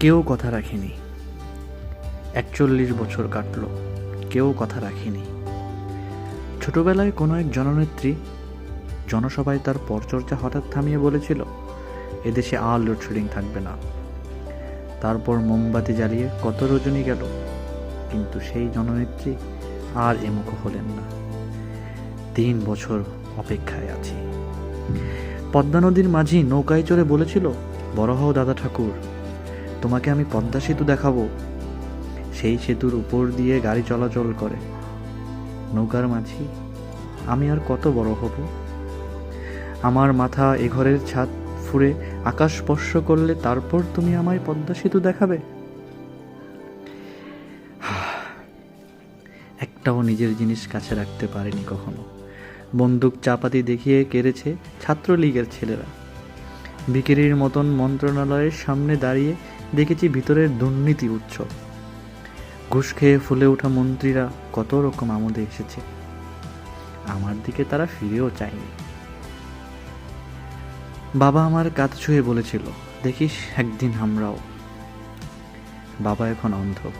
কেউ কথা রাখেনি। একচল্লিশ বছর কাটলো, কেউ কথা রাখেনি। ছোটবেলায় কোনো এক জননেত্রী জনসভায় তার পরচর্চা হঠাৎ থামিয়ে বলেছিল, এদেশে আর লোডশেডিং থাকবে না। তারপর মোমবাতি জ্বালিয়ে কত রজনী গেল, কিন্তু সেই জননেত্রী আর এমুখ হলেন না। তিন বছর অপেক্ষায় আছি। পদ্মা নদীর মাঝি নৌকায় চড়ে বলেছিল, বড় হও দাদা ঠাকুর। তোমাকে আমি পদ্মা সেতু দেখাবো। সেই সেতুর উপর দিয়ে গাড়ি চলাচল করে। নৌকার মাঝি, আমি আর কত বড় হব? আমার মাথা এ ঘরের ছাদ ফুঁড়ে আকাশ স্পর্শ করলে তারপর তুমি আমায় পদ্মা সেতু দেখাবে? একটাও নিজের জিনিস কাছে রাখতে পারেনি কখনো। বন্দুক চাপাতি দেখিয়ে কেড়েছে ছাত্রলীগের ছেলেরা। বিকেরির মতন মন্ত্রণালয়ের সামনে দাঁড়িয়ে দেখেছি ভিতরের দুর্নীতি উৎসব। ঘুষ খেয়ে ফুলে ওঠা মন্ত্রীরা কত রকম আমোদে এসেছে। আমার দিকে তারা ফিরেও চায়নি। বাবা আমার কাত ছুঁয়ে বলেছিল, দেখিস একদিন আমরাও। বাবা এখন অন্ধ।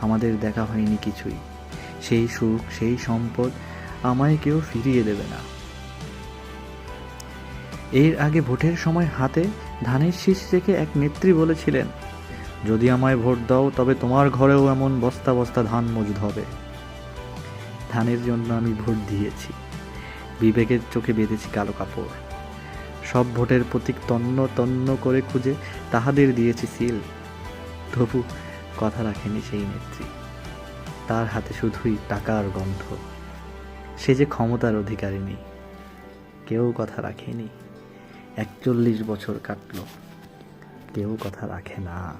আমাদের দেখা হয়নি কিছুই। সেই সুখ, সেই সম্পদ আমায় কেউ ফিরিয়ে দেবে না। এর আগে ভোটের সময় হাতে ধানের শীষ রেখে এক নেত্রী বলেছিলেন, যদি আমায় ভোট দাও, তবে তোমার ঘরেও এমন বস্তা বস্তা ধান মজুদ হবে। ধানের জন্য আমি ভোট দিয়েছি। বিবেকের চোখে বেঁধেছি কালো কাপড়। সব ভোটের প্রতীক তন্ন তন্ন করে খুঁজে তাহাদের দিয়েছি সিল। তবু কথা রাখেনি সেই নেত্রী। তার হাতে শুধুই টাকার গন্ধ। সে যে ক্ষমতার অধিকারিণী, কেউ কথা রাখেনি। একচল্লিশ বছর কাটল। কেউ কথা রাখে না।